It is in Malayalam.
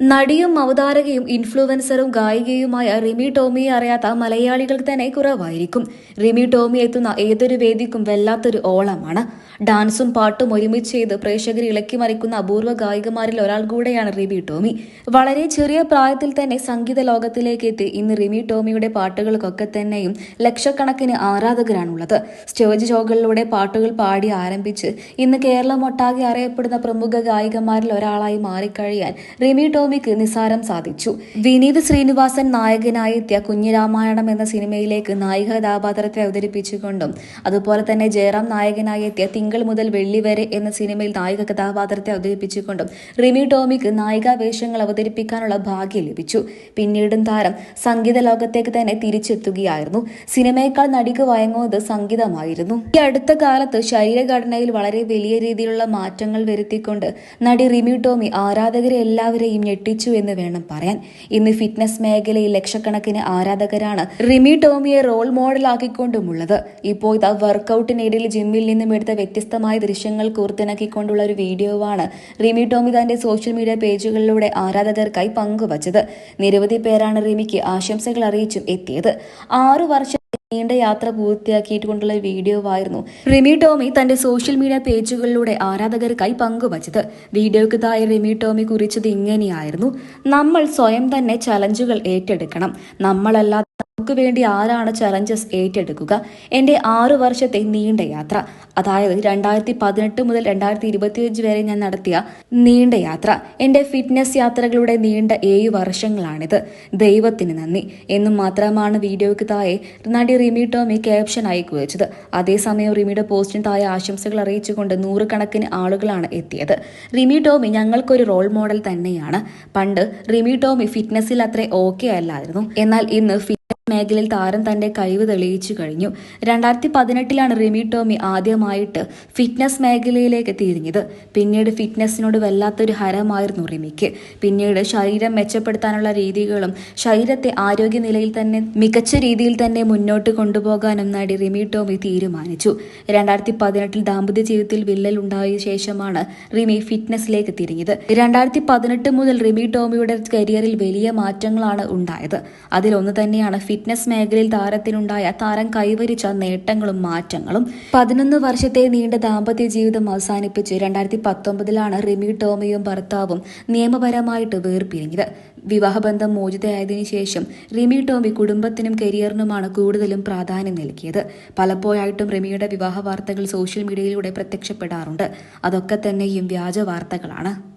നടിയും അവതാരകയും ഇൻഫ്ലുവൻസറും ഗായികയുമായ റിമി ടോമിയെ അറിയാത്ത മലയാളികൾക്ക് തന്നെ കുറവായിരിക്കും. റിമി ടോമി എത്തുന്ന ഏതൊരു വേദിക്കും വല്ലാത്തൊരു ഓളമാണ്. ഡാൻസും പാട്ടും ഒരുമിച്ച് ചെയ്ത് പ്രേക്ഷകരെ ഇളക്കി മറിക്കുന്ന അപൂർവ ഗായികമാരിൽ ഒരാൾ കൂടെയാണ് റിമി ടോമി. വളരെ ചെറിയ പ്രായത്തിൽ തന്നെ സംഗീത ലോകത്തിലേക്ക് എത്തി. ഇന്ന് റിമി ടോമിയുടെ പാട്ടുകൾക്കൊക്കെ തന്നെയും ലക്ഷക്കണക്കിന് ആരാധകരാണുള്ളത്. സ്റ്റേജ് ഷോകളിലൂടെ പാട്ടുകൾ പാടി ആരംഭിച്ച് ഇന്ന് കേരളമൊട്ടാകെ അറിയപ്പെടുന്ന പ്രമുഖ ഗായികമാരിൽ ഒരാളായി മാറിക്കഴിയാൻ റിമി ടോമിക്ക് നിസാരം സാധിച്ചു. വിനീത് ശ്രീനിവാസൻ നായകനായി എത്തിയ കുഞ്ഞിരാമായണം എന്ന സിനിമയിലേക്ക് നായിക കഥാപാത്രത്തെ അവതരിപ്പിച്ചുകൊണ്ടും അതുപോലെ തന്നെ ജയറാം നായകനായി എത്തിയ തിങ്കൾ മുതൽ വെള്ളി വരെ എന്ന സിനിമയിൽ നായിക കഥാപാത്രത്തെ അവതരിപ്പിച്ചുകൊണ്ടും റിമി ടോമിക്ക് നായികാ വേഷങ്ങൾ അവതരിപ്പിക്കാനുള്ള ഭാഗ്യം ലഭിച്ചു. പിന്നീടും താരം സംഗീത ലോകത്തേക്ക് തന്നെ തിരിച്ചെത്തുകയായിരുന്നു. സിനിമയേക്കാൾ നടിക്ക് വഴങ്ങുന്നത് സംഗീതമായിരുന്നു. ഈ അടുത്ത കാലത്ത് ശരീരഘടനയിൽ വളരെ വലിയ രീതിയിലുള്ള മാറ്റങ്ങൾ വരുത്തിക്കൊണ്ട് നടി റിമി ടോമി ആരാധകരെ എല്ലാവരെയും ഞെട്ടിച്ചു എന്ന് വേണം പറയാൻ. ഇന്ന് ഫിറ്റ്നസ് മേഖലയിൽ ലക്ഷക്കണക്കിന് ആരാധകരാണ് റിമി ടോമിയെ റോൾ മോഡൽ മോഡലാക്കിക്കൊണ്ടുമുള്ളത്. ഇപ്പോൾ ഇതാ വർക്കൌട്ടിനിടയിൽ ജിമ്മിൽ നിന്നും എടുത്ത വ്യത്യസ്തമായ ദൃശ്യങ്ങൾ കൂർത്തിണക്കിക്കൊണ്ടുള്ള ഒരു വീഡിയോവാണ് റിമി ടോമി തന്റെ സോഷ്യൽ മീഡിയ പേജുകളിലൂടെ ആരാധകർക്കായി പങ്കുവച്ചത്. നിരവധി പേരാണ് റിമിക്ക് ആശംസകൾ അറിയിച്ചും എത്തിയത്. ആറു വർഷം നീണ്ട യാത്ര പൂർത്തിയാക്കിയിട്ടുകൊണ്ടുള്ള വീഡിയോ ആയിരുന്നു റിമി ടോമി തന്റെ സോഷ്യൽ മീഡിയ പേജുകളിലൂടെ ആരാധകർക്കായി പങ്കുവച്ചത്. വീഡിയോക്ക് താഴെ റിമി ടോമി കുറിച്ചത് ഇങ്ങനെയായിരുന്നു. നമ്മൾ സ്വയം തന്നെ ചലഞ്ചുകൾ ഏറ്റെടുക്കണം. നമ്മളല്ലാതെ നമുക്ക് വേണ്ടി ആരാണ് ചലഞ്ചസ് ഏറ്റെടുക്കുക? എന്റെ ആറു വർഷത്തെ നീണ്ട യാത്ര അതായത് രണ്ടായിരത്തി പതിനെട്ട് മുതൽ രണ്ടായിരത്തി ഇരുപത്തിയഞ്ച് വരെ ഞാൻ നടത്തിയ നീണ്ട യാത്ര എന്റെ ഫിറ്റ്നസ് യാത്രകളുടെ നീണ്ട ഏഴ് വർഷങ്ങളാണിത്. ദൈവത്തിന് നന്ദി. എന്നും മാത്രമാണ് വീഡിയോയ്ക്ക് താഴെ നടി റിമി ടോമി ക്യാപ്ഷൻ കുറിച്ചത് അതേസമയം റിമിയുടെ പോസ്റ്റിന് താഴെ ആശംസകൾ അറിയിച്ചുകൊണ്ട് നൂറുകണക്കിന് ആളുകളാണ് എത്തിയത്. റിമി ടോമി ഞങ്ങൾക്കൊരു റോൾ മോഡൽ തന്നെയാണ്. പണ്ട് റിമി ടോമി ഫിറ്റ്നസ്സിൽ അത്ര ഓക്കെ അല്ലായിരുന്നു. എന്നാൽ ഇന്ന് മേഖലയിൽ താരം തന്റെ കഴിവ് തെളിയിച്ചു കഴിഞ്ഞു. രണ്ടായിരത്തി പതിനെട്ടിലാണ് റിമി ടോമി ആദ്യമായിട്ട് ഫിറ്റ്നസ് മേഖലയിലേക്ക് തിരിഞ്ഞത്. പിന്നീട് ഫിറ്റ്നസിനോട് വല്ലാത്തൊരു ഹരമായിരുന്നു റിമിക്ക്. പിന്നീട് ശരീരം മെച്ചപ്പെടുത്താനുള്ള രീതികളും ശരീരത്തെ ആരോഗ്യനിലയിൽ തന്നെ മികച്ച രീതിയിൽ തന്നെ മുന്നോട്ട് കൊണ്ടുപോകാനും നടി റിമി ടോമി തീരുമാനിച്ചു. രണ്ടായിരത്തി പതിനെട്ടിൽ ദാമ്പത്യ ജീവിതത്തിൽ വിള്ളൽ ഉണ്ടായ ശേഷമാണ് റിമി ഫിറ്റ്നസിലേക്ക് തിരിഞ്ഞത്. രണ്ടായിരത്തി പതിനെട്ട് മുതൽ റിമി ടോമിയുടെ കരിയറിൽ വലിയ മാറ്റങ്ങളാണ് ഉണ്ടായത്. അതിലൊന്ന് തന്നെയാണ് ഫിറ്റ്നസ് മേഖലയിൽ താരത്തിനുണ്ടായ താരം കൈവരിച്ച നേട്ടങ്ങളും മാറ്റങ്ങളും. പതിനൊന്ന് വർഷത്തെ നീണ്ട ദാമ്പത്യ ജീവിതം അവസാനിപ്പിച്ച് രണ്ടായിരത്തി പത്തൊമ്പതിലാണ് റിമി ടോമിയും ഭർത്താവും നിയമപരമായിട്ട് വേർപിരിഞ്ഞത്. വിവാഹബന്ധം മോചിതയായതിനു ശേഷം റിമി ടോമി കുടുംബത്തിനും കരിയറിനുമാണ് കൂടുതലും പ്രാധാന്യം നൽകിയത്. പലപ്പോഴായിട്ടും റിമിയുടെ വിവാഹ വാർത്തകൾ സോഷ്യൽ മീഡിയയിലൂടെ പ്രത്യക്ഷപ്പെടാറുണ്ട്. അതൊക്കെ തന്നെയും വ്യാജ വാർത്തകളാണ്.